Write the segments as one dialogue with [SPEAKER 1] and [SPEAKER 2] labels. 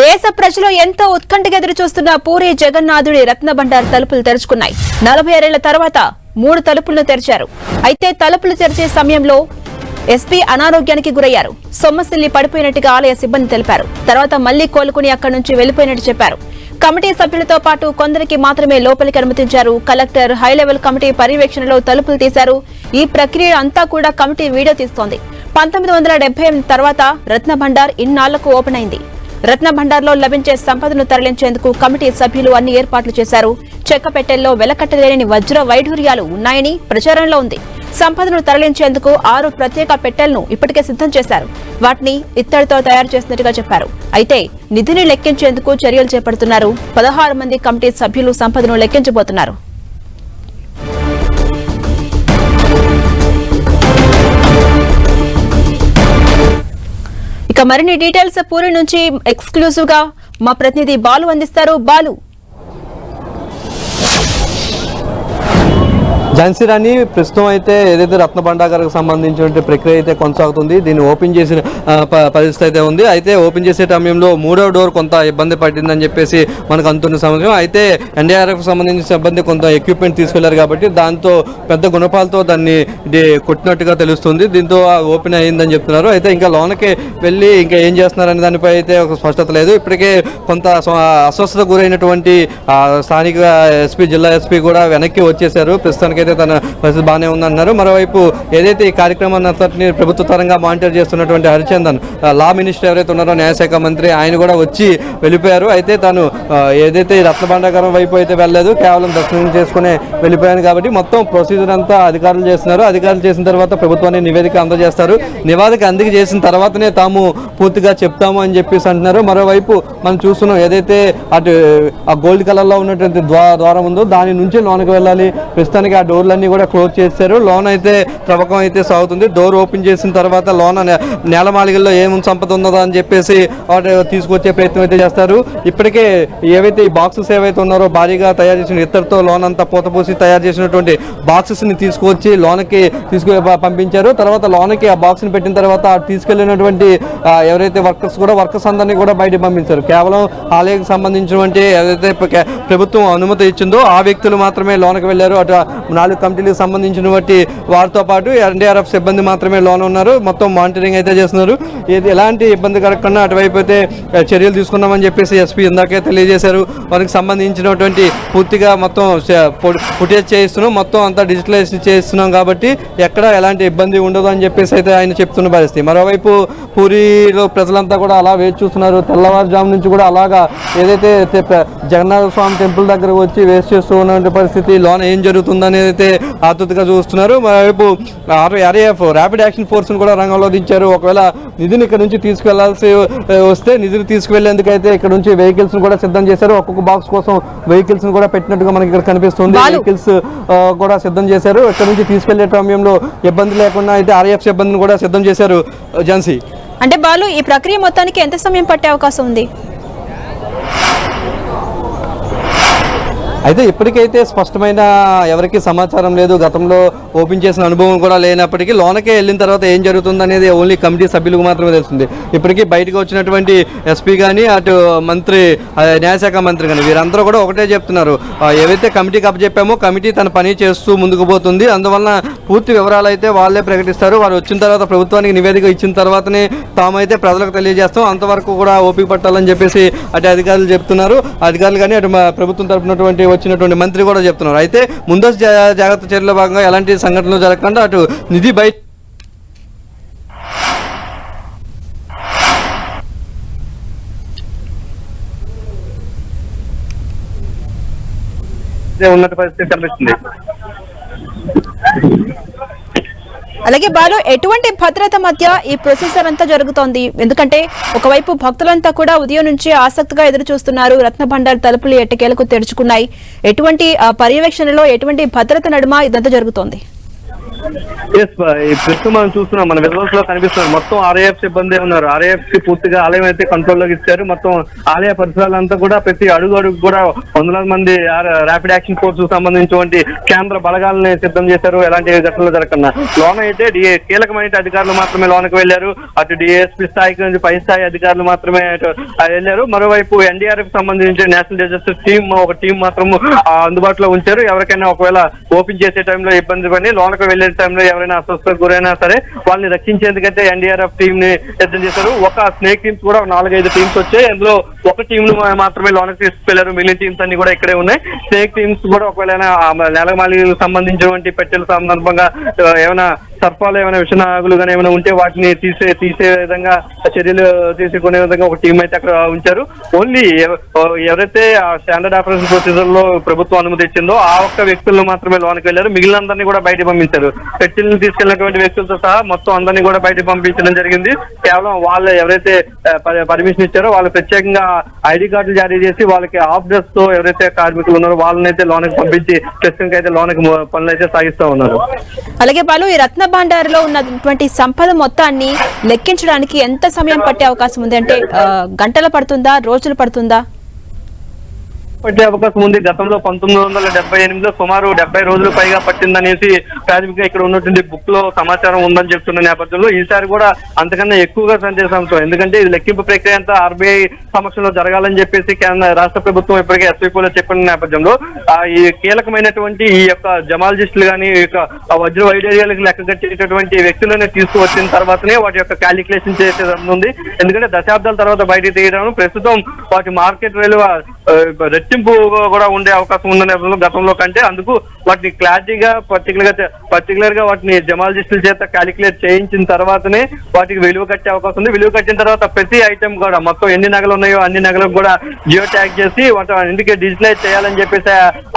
[SPEAKER 1] దేశ ప్రజలు ఎంతో ఉత్కంఠగా ఎదురు చూస్తున్న పూరి జగన్నాథుడి రత్నభండార్ తలుపులు తెరుచుకున్నాయి. నలభై ఆరేళ్ళ తర్వాత మూడు తలుపులను తెరిచారు. అయితే తలుపులు తెరిచే సమయంలో ఎస్పీ అనారోగ్యానికి గురయ్యారు. సొమ్మసిల్లి పడిపోయినట్టుగా ఆలయ సిబ్బంది తెలిపారు. తర్వాత మళ్ళీ కోలుకుని అక్కడి నుంచి వెళ్ళిపోయినట్టు చెప్పారు. కమిటీ సభ్యులతో పాటు కొందరికి మాత్రమే లోపలికి అనుమతించారు. కలెక్టర్ హై లెవెల్ కమిటీ పర్యవేక్షణలో తలుపులు తీశారు. ఈ ప్రక్రియ అంతా కూడా కమిటీ వీడియో తీస్తోంది. పంతొమ్మిది వందల తర్వాత రత్నభండార్ ఇన్నాళ్ళకు ఓపెన్ అయింది. రత్న భండార్లో లభించే సంపదను తరలించేందుకు కమిటీ సభ్యులు అన్ని ఏర్పాట్లు చేశారు. చెక్క పెట్టెల్లో వెలకట్టలేని వజ్ర వైఢూర్యాలు ఉన్నాయని ప్రచారంలో ఉంది. సంపదను తరలించేందుకు ఆరు ప్రత్యేక పెట్టెలను ఇప్పటికే సిద్ధం చేశారు. వాటిని ఇత్తడితో తయారు చేసినట్టుగా చెప్పారు. అయితే నిధిని లెక్కించేందుకు చర్యలు చేపడుతున్నారు. పదహారు మంది కమిటీ సభ్యులు సంపదను లెక్కించబోతున్నారు. ఇక మరిన్ని డీటెయిల్స్ పూరి నుంచి ఎక్స్క్లూజివ్గా మా ప్రతినిధి బాలు అందిస్తారు. బాలు
[SPEAKER 2] ఝాన్సీ రాణి ప్రస్తుతం అయితే ఏదైతే రత్న భండాగారకు సంబంధించిన ప్రక్రియ అయితే కొనసాగుతుంది దీన్ని ఓపెన్ చేసిన ప- పరిస్థితి అయితే ఉంది. అయితే ఓపెన్ చేసే సమయంలో మూడవ డోర్ కొంత ఇబ్బంది పడిందని చెప్పేసి మనకు అంతున్న సమయం అయితే ఎన్డీఆర్ఎఫ్ సంబంధించిన సిబ్బంది కొంత ఎక్విప్మెంట్ తీసుకెళ్ళారు కాబట్టి దాంతో పెద్ద గుణపాలతో దాన్ని కొట్టినట్టుగా తెలుస్తుంది. దీంతో ఆ ఓపెన్ అయ్యిందని చెప్తున్నారు. అయితే ఇంకా లోనకి వెళ్ళి ఇంకా ఏం చేస్తున్నారనే దానిపై అయితే ఒక స్పష్టత లేదు. ఇప్పటికే కొంత అస్వస్థత గురైనటువంటి స్థానిక ఎస్పీ జిల్లా ఎస్పీ కూడా వెనక్కి వచ్చేసారు ప్రస్తుతానికి ప్రస్తుతానికైతే తన పరిస్థితి బాగానే ఉందన్నారు మరోవైపు ఏదైతే ఈ కార్యక్రమాన్ని అంతటిని ప్రభుత్వ తరంగా మానిటర్ చేస్తున్నటువంటి హరిచందన్ లా మినిస్టర్ ఎవరైతే ఉన్నారో న్యాయశాఖ మంత్రి ఆయన కూడా వచ్చి వెళ్ళిపోయారు. అయితే తను ఏదైతే రత్నభండాగరం వైపు అయితే వెళ్ళలేదు కేవలం దర్శనం చేసుకునే వెళ్ళిపోయాను కాబట్టి మొత్తం ప్రొసీజర్ అంతా అధికారులు చేస్తున్నారు. అధికారులు చేసిన తర్వాత ప్రభుత్వాన్ని నివేదిక అందజేస్తారు. నివేదిక అందుకు చేసిన తర్వాతనే తాము పూర్తిగా చెప్తాము అని చెప్పేసి అంటున్నారు. మరోవైపు మనం చూస్తున్నాం ఏదైతే అటు ఆ గోల్డ్ కలర్లో ఉన్నటువంటి ద్వారం ఉందో దాని నుంచి లోనకి వెళ్ళాలి. ప్రస్తుతానికి ఆ డోర్లన్నీ కూడా క్లోజ్ చేశారు. లోన్ అయితే త్రవ్వకం అయితే సాగుతుంది. డోర్ ఓపెన్ చేసిన తర్వాత లోన నేలమాలిగల్లో ఏముంది సంపద ఉన్నదా అని చెప్పేసి తీసుకొచ్చే ప్రయత్నం అయితే చేస్తారు. ఇప్పటికే ఏవైతే ఈ బాక్సెస్ ఏవైతే ఉన్నారో భారీగా తయారు చేసిన ఇత్తడితో లోన్ అంతా పూతపూసి తయారు చేసినటువంటి బాక్సెస్ని తీసుకొచ్చి లోనకి తీసుకు పంపించారు. తర్వాత లోనకి ఆ బాక్స్ని పెట్టిన తర్వాత తీసుకెళ్ళినటువంటి తీసుకెళ్ళినటువంటి ఎవరైతే వర్కర్స్ కూడా వర్కర్స్ అందరినీ కూడా బయట పంపించారు. కేవలం ఆలయకు సంబంధించినటువంటి ఏదైతే ప్రభుత్వం అనుమతి ఇచ్చిందో ఆ వ్యక్తులు మాత్రమే లోనకి వెళ్ళారు. అటు నాలుగు కమిటీలకు సంబంధించినటువంటి వారితో పాటు ఎన్డీఆర్ఎఫ్ సిబ్బంది మాత్రమే లోన్ ఉన్నారు. మొత్తం మానిటరింగ్ అయితే చేస్తున్నారు. ఇది ఎలాంటి ఇబ్బంది కలగకుండా అటువైపు అయితే చర్యలు తీసుకున్నామని చెప్పేసి ఎస్పీ ఇందాకే తెలియజేశారు. వారికి సంబంధించినటువంటి పూర్తిగా మొత్తం ఫుటేజ్ చేయిస్తున్నాం. మొత్తం అంతా డిజిటలైజ్ చేస్తున్నాం కాబట్టి ఎక్కడ ఎలాంటి ఇబ్బంది ఉండదు అని చెప్పేసి అయితే ఆయన చెప్తున్న పరిస్థితి. మరోవైపు పూరిలో ప్రజలంతా కూడా అలా వేచి చూస్తున్నారు. తెల్లవారుజాము నుంచి కూడా అలాగా ఏదైతే జగన్నాథ స్వామి టెంపుల్ దగ్గర వచ్చి వేస్ట్ చేస్తూ ఉన్నటువంటి పరిస్థితి లోన ఏం జరుగుతుందనేది అయితే ఆతృతగా చూస్తున్నారు మరోవైపు ఆర్ఏఎఫ్ ర్యాపిడ్ యాక్షన్ ఫోర్స్ని కూడా రంగంలో దించారు. ఒకవేళ నిధిని ఇక్కడ నుంచి తీసుకెళ్ళాల్సి ఆ, వస్తే నిధిని తీసుకువెళ్ళేందుకైతే ఇక్కడ నుంచి వెహికల్స్ కూడా సిద్ధం చేశారు. ఒక్కొక్క బాక్స్ కోసం వెహికల్స్ కూడా పెట్టినట్టుగా మనకి ఇక్కడ కనిపిస్తుంది. వెహికల్స్ కూడా సిద్ధం చేశారు. ఇక్కడ నుంచి తీసుకెళ్ళే సమయంలో ఇబ్బంది లేకుండా అయితే ఆర్ఏఎఫ్ సిబ్బందిని కూడా సిద్ధం చేశారు ఝాన్సీ.
[SPEAKER 1] అంటే బాలు ఈ ప్రక్రియ మొత్తానికి ఎంత సమయం పట్టే అవకాశం ఉంది?
[SPEAKER 2] అయితే ఇప్పటికైతే స్పష్టమైన ఎవరికి సమాచారం లేదు. గతంలో ఓపెన్ చేసిన అనుభవం కూడా లేనప్పటికీ లోనకే వెళ్ళిన తర్వాత ఏం జరుగుతుంది అనేది ఓన్లీ కమిటీ సభ్యులకు మాత్రమే తెలుస్తుంది. ఇప్పటికీ బయటకు వచ్చినటువంటి ఎస్పీ కానీ అటు మంత్రి న్యాయశాఖ మంత్రి కానీ వీరందరూ కూడా ఒకటే చెప్తున్నారు. ఏవైతే కమిటీకి అప్పచెప్పామో కమిటీ తన పని చేస్తూ ముందుకు పోతుంది. అందువలన పూర్తి వివరాలు అయితే వాళ్ళే ప్రకటిస్తారు. వారు వచ్చిన తర్వాత ప్రభుత్వానికి నివేదిక ఇచ్చిన తర్వాతనే తామైతే ప్రజలకు తెలియజేస్తాం. అంతవరకు కూడా ఓపిక పట్టాలని చెప్పేసి అటు అధికారులు చెప్తున్నారు. అధికారులు కానీ అటు ప్రభుత్వం తరపునటువంటి వచ్చినటువంటి మంత్రి కూడా చెప్తున్నారు. అయితే ముందస్తు జాగ్రత్త చర్యల భాగంగా ఎలాంటి సంఘటనలు జరగకుండా అటు నిధి బయట ఉన్నట్టు పరిస్థితి కనిపిస్తుంది.
[SPEAKER 1] అలాగే బాలు ఎటువంటి భద్రత మధ్య ఈ ప్రొసీజర్ అంతా జరుగుతోంది? ఎందుకంటే ఒకవైపు భక్తులంతా కూడా ఉదయం నుంచి ఆసక్తిగా ఎదురు చూస్తున్నారు రత్న భండార్ తలుపులు ఎట్టకేలకు తెరుచుకున్నాయి. ఎటువంటి పర్యవేక్షణలో ఎటువంటి భద్రత నడుమ ఇదంతా జరుగుతోంది?
[SPEAKER 3] ఎస్ ఈ ప్రస్తుతం మనం చూస్తున్నాం. మన విజువల్స్లో కనిపిస్తున్నారు. మొత్తం ఆర్ఏఎఫ్ సిబ్బంది ఉన్నారు. ఆర్ఏఎఫ్కి పూర్తిగా ఆలయం అయితే కంట్రోల్లోకి ఇచ్చారు. మొత్తం ఆలయ పరిసరాలంతా కూడా ప్రతి అడుగు అడుగు కూడా వందలాది మంది ర్యాపిడ్ యాక్షన్ ఫోర్స్ సంబంధించినటువంటి కేంద్ర బలగాలని సిద్ధం చేశారు. ఎలాంటి ఘటనలు జరగకుండా. లోన అయితే డి- కీలకమైన అధికారులు మాత్రమే లోనకి వెళ్ళారు అటు డిఎస్పీ స్థాయికి నుంచి పై స్థాయి అధికారులు మాత్రమే అటు మరోవైపు ఎన్డీఆర్ఎఫ్ సంబంధించి నేషనల్ డిజాస్టర్ టీమ్ ఒక టీం మాత్రం అందుబాటులో ఉంచారు. ఎవరికైనా ఒకవేళ ఓపెన్ చేసే టైంలో ఇబ్బంది పడి లోనకు వెళ్ళే టైంలో ఎవరైనా అస్వస్థకు గురైనా సరే వాళ్ళని రక్షించేందుకైతే ఎన్డీఆర్ఎఫ్ టీం ని సిద్ధం చేశారు. ఒక స్నేక్ టీమ్స్ కూడా నాలుగైదు టీమ్స్ వచ్చాయి. అందులో ఒక టీం ను మాత్రమే లోనకి తీసుకెళ్ళారు. మిగిలిన టీమ్స్ అన్ని కూడా ఇక్కడే ఉన్నాయి. స్నేక్ టీమ్స్ కూడా ఒకవేళ నెలమాలికి సంబంధించినటువంటి పెట్టెల సందర్భంగా ఏమైనా సర్పాలు ఏమైనా విషనాగులు కానీ ఏమైనా ఉంటే వాటిని తీసే తీసే విధంగా చర్యలు తీసుకునే విధంగా ఒక టీం అయితే అక్కడ ఉంచారు. ఓన్లీ ఎవరైతే ఆ స్టాండర్డ్ ఆపరేషన్ ప్రొసీజర్లో ప్రభుత్వం అనుమతి ఇచ్చిందో ఆ ఒక్క వ్యక్తులను మాత్రమే లోనికి వెళ్ళారు. మిగిలిన అందరినీ కూడా బయట పంపించారు. పెట్టెలను తీసుకెళ్ళినటువంటి వ్యక్తులతో సహా మొత్తం అందరినీ కూడా బయట పంపించడం జరిగింది. కేవలం వాళ్ళు ఎవరైతే పర్మిషన్ ఇచ్చారో వాళ్ళు ప్రత్యేకంగా ఐడి కార్డులు జారీ చేసి వాళ్ళకి ఆఫ్ డ్రెస్తో ఎవరైతే కార్మికులు ఉన్నారో వాళ్ళని అయితే లోనకి పంపించి టెస్టింగ్ అయితే లోనకి పనులు అయితే సాగిస్తూ ఉన్నారు.
[SPEAKER 1] అలాగే బాలు ఈ రత్న భాండారిలో ఉన్నటువంటి సంపద మొత్తాన్ని లెక్కించడానికి ఎంత సమయం పట్టే అవకాశం ఉంది? అంటే గంటలు పడుతుందా? రోజులు పడుతుందా?
[SPEAKER 3] పట్టే అవకాశం ఉంది. గతంలో పంతొమ్మిది వందల డెబ్బై ఎనిమిదిలో సుమారు డెబ్బై రోజులు పైగా పట్టిందనేసి ప్రాథమికంగా ఇక్కడ ఉన్నటువంటి బుక్లో సమాచారం ఉందని చెప్తున్న నేపథ్యంలో ఈసారి కూడా అంతకన్నా ఎక్కువగా సందేశంతో ఎందుకంటే ఇది లెక్కింపు ప్రక్రియ అంతా ఆర్బీఐ సమక్షంలో జరగాలని చెప్పేసి కేంద్ర రాష్ట్ర ప్రభుత్వం ఇప్పటికే ఎస్వీపీలో చెప్పిన నేపథ్యంలో ఈ కీలకమైనటువంటి ఈ యొక్క జమాలజిస్టులు కానీ ఈ యొక్క వజ్ర వైడేరియాలకు లెక్క కట్టేటటువంటి వ్యక్తులను తీసుకువచ్చిన తర్వాతనే వాటి యొక్క క్యాలిక్యులేషన్ చేసేది ఉంది ఎందుకంటే దశాబ్దాల తర్వాత బయటకు తీయడం ప్రస్తుతం వాటి మార్కెట్ విలువ గుర్తింపు కూడా ఉండే అవకాశం ఉన్న నేపథ్యంలో గతంలో కంటే అందుకు వాటిని క్లారిటీగా పర్టికులర్గా పర్టికులర్గా వాటిని జమాలజిస్టుల చేత క్యాలిక్యులేట్ చేయించిన తర్వాతనే వాటికి విలువ కట్టే అవకాశం ఉంది. విలువ కట్టిన తర్వాత ప్రతి ఐటెం కూడా మొత్తం ఎన్ని నగలు ఉన్నాయో అన్ని నగలకు కూడా జియో ట్యాగ్ చేసి వాటి ఇంటికి డిజిటలైజ్ చేయాలని చెప్పేసి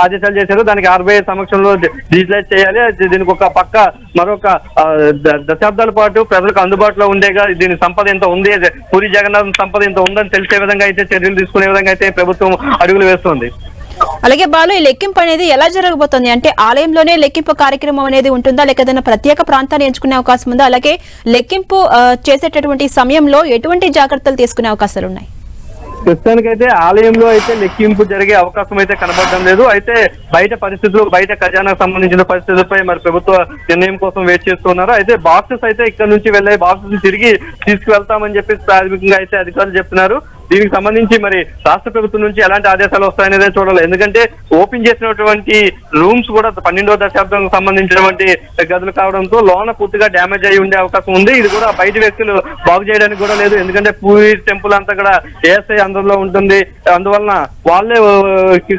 [SPEAKER 3] ఆదేశాలు చేశారు. దానికి ఆర్బీఐ సమక్షంలో డిజిటలైజ్ చేయాలి. దీనికి ఒక పక్క మరొక ద- దశాబ్దాల పాటు ప్రజలకు అందుబాటులో ఉండేగా దీని సంపద ఎంత ఉంది? పూరి జగన్నాథ్ సంపద ఎంత ఉందని తెలిసే విధంగా అయితే చర్యలు తీసుకునే విధంగా అయితే ప్రభుత్వం అడుగులు వేస్తుంది
[SPEAKER 1] అలాగే బాలు ఈ లెక్కింపు అనేది ఎలా జరగబోతోంది? అంటే ఆలయంలోనే లెక్కింపు కార్యక్రమం అనేది ఉంటుందా? లేక ఏదైనా ప్రత్యేక ప్రాంతాన్ని ఎంచుకునే అవకాశం ఉందా? అలాగే లెక్కింపు చేసేటటువంటి సమయంలో ఎటువంటి జాగ్రత్తలు తీసుకునే అవకాశాలు ఉన్నాయి?
[SPEAKER 3] ప్రస్తుతానికైతే ఆలయంలో అయితే లెక్కింపు జరిగే అవకాశం అయితే కనబడడం లేదు. అయితే బయట పరిస్థితులు బయట ఖజానాకు సంబంధించిన పరిస్థితులపై మరి ప్రభుత్వ నిర్ణయం కోసం వెయిట్ చేస్తున్నారు అయితే బాక్సెస్ అయితే ఇక్కడ నుంచి వెళ్ళే బాక్సెస్ తిరిగి తీసుకువెళ్తామని చెప్పి ప్రాథమికంగా అయితే అధికారులు చెప్తున్నారు. దీనికి సంబంధించి మరి రాష్ట్ర ప్రభుత్వం నుంచి ఎలాంటి ఆదేశాలు వస్తాయనేదే చూడాలి. ఎందుకంటే ఓపెన్ చేసినటువంటి రూమ్స్ కూడా పన్నెండో దశాబ్దం సంబంధించినటువంటి గదులు కావడంతో లోన పూర్తిగా డ్యామేజ్ అయి ఉండే అవకాశం ఉంది. ఇది కూడా బయట వ్యక్తులు బాగు చేయడానికి కూడా లేదు. ఎందుకంటే పూరి టెంపుల్ అంతా కూడా ఏఎస్ఐ అందులో ఉంటుంది. అందువలన వాళ్ళే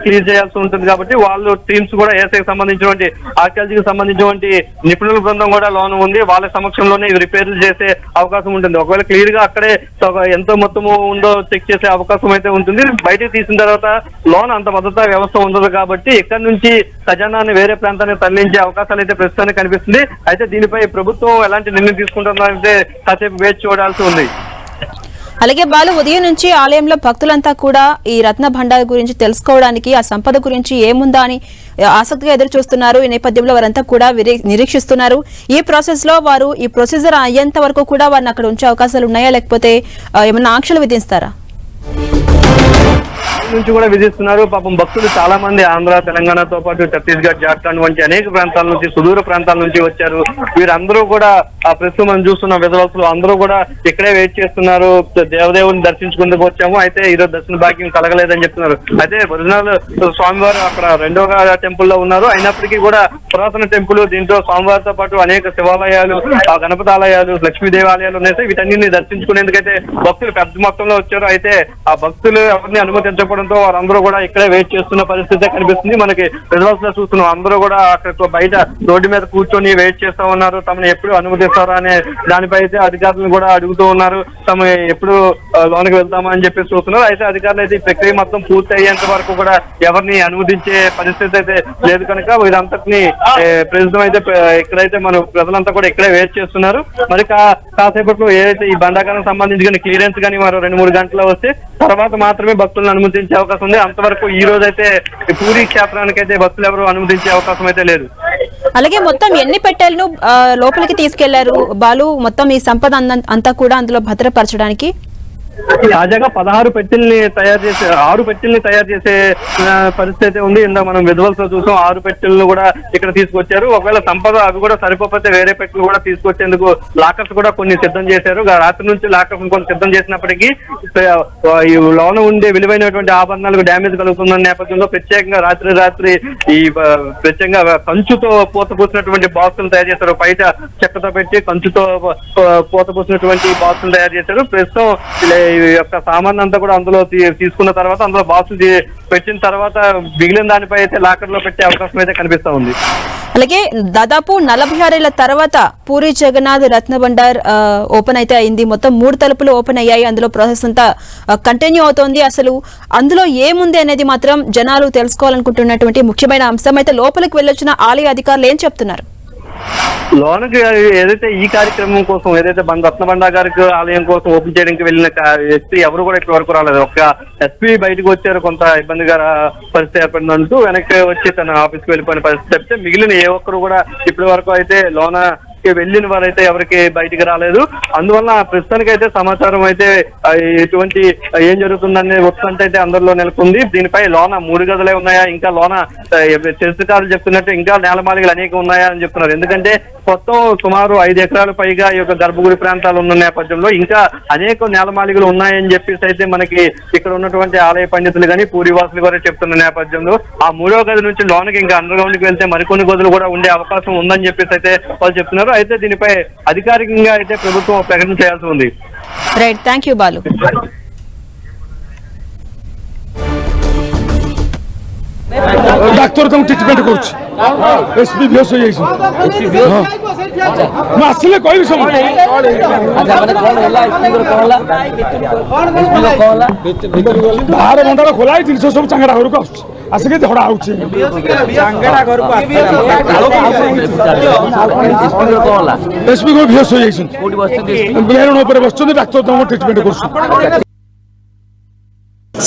[SPEAKER 3] క్లీన్ చేయాల్సి ఉంటుంది కాబట్టి వాళ్ళు టీమ్స్ కూడా ఏఎస్ఐకి సంబంధించినటువంటి ఆర్కియాలజీకి సంబంధించినటువంటి నిపుణుల బృందం కూడా లోన్ ఉంది. వాళ్ళ సమక్షంలోనే ఇవి రిపేర్లు చేసే అవకాశం ఉంటుంది. ఒకవేళ క్లియర్గా అక్కడే ఎంతో ఎంత మొత్తము ఉందో చెక్ చేసే అవకాశం అయితే ఉంటుంది. బయటకు తీసిన తర్వాత లోన్ అంత భద్రతా వ్యవస్థ ఉండదు కాబట్టి ఇక్కడ నుంచి ఖజానాన్ని వేరే ప్రాంతానికి తరలించే అవకాశాలు అయితే ప్రస్తుతానికి కనిపిస్తుంది. అయితే దీనిపై ప్రభుత్వం ఎలాంటి నిర్ణయం తీసుకుంటుందంటే కాసేపు వేచి చూడాల్సి ఉంది.
[SPEAKER 1] అలాగే బాలు ఉదయం నుంచి ఆలయంలో భక్తులంతా కూడా ఈ రత్న భండార గురించి తెలుసుకోవడానికి ఆ సంపద గురించి ఏముందా అని ఆసక్తిగా ఎదురు చూస్తున్నారు ఈ నేపథ్యంలో వారంతా కూడా నిరీక్షిస్తున్నారు. ఈ ప్రాసెస్లో వారు ఈ ప్రొసీజర్ అయ్యేంత వరకు కూడా వారిని అక్కడ ఉంచే అవకాశాలు ఉన్నాయా? లేకపోతే ఏమైనా ఆంక్షలు విధిస్తారా? Thank you.
[SPEAKER 3] నుంచి కూడా విధిస్తున్నారు పాపం భక్తులు చాలా మంది ఆంధ్ర తెలంగాణతో పాటు ఛత్తీస్గఢ్ జార్ఖండ్ వంటి అనేక ప్రాంతాల నుంచి సుదూర ప్రాంతాల నుంచి వచ్చారు. వీరందరూ కూడా ఆ ప్రస్తుతం మనం చూస్తున్న విధవలసులు అందరూ కూడా ఇక్కడే వెయిట్ చేస్తున్నారు. దేవదేవుని దర్శించుకుందుకు వచ్చాము. అయితే ఈరోజు దర్శన భాగ్యం కలగలేదని చెప్తున్నారు. అయితే ఒరిజినల్ స్వామివారు అక్కడ రెండవ టెంపుల్లో ఉన్నారు. అయినప్పటికీ కూడా పురాతన టెంపుల్ దీంట్లో స్వామివారితో పాటు అనేక శివాలయాలు ఆ గణపతి ఆలయాలు లక్ష్మీ దేవాలయాలు ఉన్నాయి. వీటన్నిటిని దర్శించుకునేందుకైతే భక్తులు పెద్ద మొత్తంలో వచ్చారు. అయితే ఆ భక్తులు ఎవరిని అనుమతించకపోవడంతో వారందరూ కూడా ఇక్కడే వెయిట్ చేస్తున్న పరిస్థితి కనిపిస్తుంది. మనకి రిజల్ట్స్లో చూస్తున్నాం. అందరూ కూడా అక్కడ బయట రోడ్డు మీద కూర్చొని వెయిట్ చేస్తా ఉన్నారు. తమను ఎప్పుడు అనుమతిస్తారా అనే దానిపై అయితే అధికారులను కూడా అడుగుతూ ఉన్నారు. తమ ఎప్పుడు లోనికి వెళ్తామా అని చెప్పి చూస్తున్నారు. అయితే అధికారులు అయితే ఈ ప్రక్రియ మొత్తం పూర్తి అయ్యేంత వరకు కూడా ఎవరిని అనుమతించే పరిస్థితి అయితే లేదు కనుక వీరంతటిని ప్రస్తుతం అయితే ఇక్కడైతే మన ప్రజలంతా కూడా ఇక్కడే వెయిట్ చేస్తున్నారు. మరి కా- కాసేపట్లో ఏదైతే ఈ బండాకారం సంబంధించి క్లియరెన్స్ కానీ మరో రెండు మూడు గంటలు వస్తే తర్వాత మాత్రమే భక్తులను అనుమతించి అవకాశం ఉంది. అంతవరకు ఈ రోజు అయితే పూరి క్షేత్రానికి అయితే భక్తులు ఎవరు అనుమతించే అవకాశం అయితే లేదు.
[SPEAKER 1] అలాగే మొత్తం ఎన్ని పెట్టెలను ఆ, లోపలికి తీసుకెళ్ళారు? బాలు మొత్తం ఈ సంపద అంతా కూడా అందులో భద్రపరచడానికి
[SPEAKER 3] తాజాగా పదహారు పెట్టెల్ని తయారు చేసే ఆరు పెట్టెల్ని తయారు చేసే పరిస్థితి అయితే ఉంది. ఇందా మనం విజువల్స్లో చూసాం ఆరు పెట్టెలను కూడా ఇక్కడ తీసుకొచ్చారు. ఒకవేళ సంపద అవి కూడా సరిపోతే వేరే పెట్టెలు కూడా తీసుకొచ్చేందుకు లాకర్స్ కూడా కొన్ని సిద్ధం చేశారు. రాత్రి నుంచి లాకర్స్ కొన్ని సిద్ధం చేసినప్పటికీ లోన ఉండే విలువైనటువంటి ఆభరణాలకు డ్యామేజ్ కలుగుతున్న నేపథ్యంలో ప్రత్యేకంగా రాత్రి రాత్రి ఈ ప్రత్యేకంగా కంచుతో పూత పూసినటువంటి బాక్సులు తయారు చేశారు. బయట చెక్కతో పెట్టి కంచుతో పూత పూసినటువంటి బాక్సులు తయారు చేశారు. ప్రస్తుతం ఇలా ఈ యొక్క సామాన్ అంతా కూడా అందులో తీసుకున్న తర్వాత అందులో బాక్సులు పెట్టిన తర్వాత మిగిలిన దానిపై అయితే లాకర్లో పెట్టే అవకాశం అయితే కనిపిస్తా ఉంది.
[SPEAKER 1] అలాగే దాదాపు నలభై ఆరేళ్ళ తర్వాత పూరి జగన్నాథ్ రత్న భండార్ ఓపెన్ అయితే అయింది. మొత్తం మూడు తలుపులు ఓపెన్ అయ్యాయి. అందులో ప్రాసెస్ అంతా కంటిన్యూ అవుతోంది. అసలు అందులో ఏముంది అనేది మాత్రం జనాలు తెలుసుకోవాలనుకుంటున్నటువంటి ముఖ్యమైన అంశం. అయితే లోపలికి వెళ్ళొచ్చిన ఆలయ అధికారులు ఏం చెప్తున్నారు?
[SPEAKER 3] లోనకి ఏదైతే ఈ కార్యక్రమం కోసం ఏదైతే బండ రత్నబండ గారికి ఆలయం కోసం ఓపెన్ చేయడానికి వెళ్ళిన వ్యక్తి ఎవరు కూడా ఇప్పటి వరకు రాలేదు. ఒక ఎస్పీ బయటకు వచ్చారు కొంత ఇబ్బందిగా పరిస్థితి ఏర్పడిందంటూ వెనక్కి వచ్చి తన ఆఫీస్కి వెళ్ళిపోయిన పరిస్థితి చెప్తే మిగిలిన ఏ ఒక్కరు కూడా ఇప్పటి వరకు అయితే లోన వెళ్ళిన వారైతే ఎవరికి బయటికి రాలేదు. అందువల్ల ప్రస్తుతానికి అయితే సమాచారం అయితే ఎటువంటి ఏం జరుగుతుందనే ఉత్కంఠ అయితే అందరిలో నెలకొంది. దీనిపై లోన మూడు గదులే ఉన్నాయా? ఇంకా లోన ఆ, చరిత్రకారులు చెప్తున్నట్టు ఇంకా నేలమాలికలు అనేక ఉన్నాయా అని చెప్తున్నారు. ఎందుకంటే మొత్తం సుమారు ఐదు ఎకరాల పైగా ఈ యొక్క గర్భగుడి ప్రాంతాలు ఉన్న నేపథ్యంలో ఇంకా అనేక నేలమాలికలు ఉన్నాయని చెప్పేసి అయితే మనకి ఇక్కడ ఉన్నటువంటి ఆలయ పండితులు కానీ పూరివాసులు కూడా చెప్తున్న నేపథ్యంలో ఆ మూడో గది నుంచి లోనకి ఇంకా అండర్ గ్రౌండ్కి వెళ్తే మరికొన్ని గదులు కూడా ఉండే అవకాశం ఉందని చెప్పేసి అయితే వాళ్ళు చెప్తున్నారు. అయితే దీనిపై అధికారికంగా అయితే ప్రభుత్వం ప్రకటన చేయాల్సి ఉంది.
[SPEAKER 1] Right thank you Balu
[SPEAKER 4] doctor তাকে ট্রিটমেন্ট করছি এসপি বেহস হয়ে যাইছি ମୁଁ ଆସିଲେ କହିବି ସବୁ ବାହାର ମଣ୍ଡଳ ଖୋଲା ହେଇ ଜିନିଷ ସବୁ ଚାଙ୍ଗଡ଼ା ଘରକୁ ଆସୁଛି ଆସିକି ଝଡ଼ା ହଉଛି ଏସ୍ପି ଭିଓସ୍ ହୋଇଯାଇଛନ୍ତି ମେରଣ ଉପରେ ବସିଛନ୍ତି ଡାକ୍ତର ତାଙ୍କୁ ଟ୍ରିଟମେଣ୍ଟ କରୁଛନ୍ତି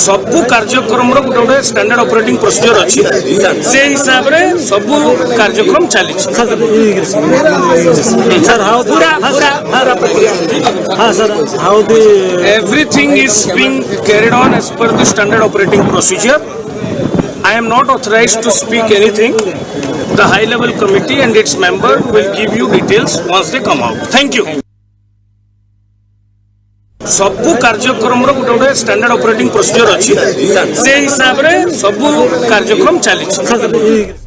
[SPEAKER 5] ସବୁ କାର୍ଯ୍ୟକ୍ରମର ଗୋଟେ ଗୋଟେ ଷ୍ଟାଣ୍ଡାର୍ଡ ଅପରେଟିଂ ପ୍ରୋସିଜିଅର ଅଛି ସେ ହିସାବରେ ସବୁ କାର୍ଯ୍ୟକ୍ରମ ଚାଲିଛି
[SPEAKER 6] Sir, how the,
[SPEAKER 5] ପୁରା ପୁରା ପୁରା ପ୍ରକ୍ରିୟା
[SPEAKER 6] ah, sir, how the
[SPEAKER 5] everything is being carried on as per the standard operating procedure. I am not authorized to speak anything. The high level committee and its member will give you details once they come out. Thank you. ସବୁ କାର୍ଯ୍ୟକ୍ରମର ଗୋଟେ ଗୋଟେ standard operating procedure ଅଛି ସେ ହିସାବରେ ସବୁ କାର୍ଯ୍ୟକ୍ରମ ଚାଲିଛି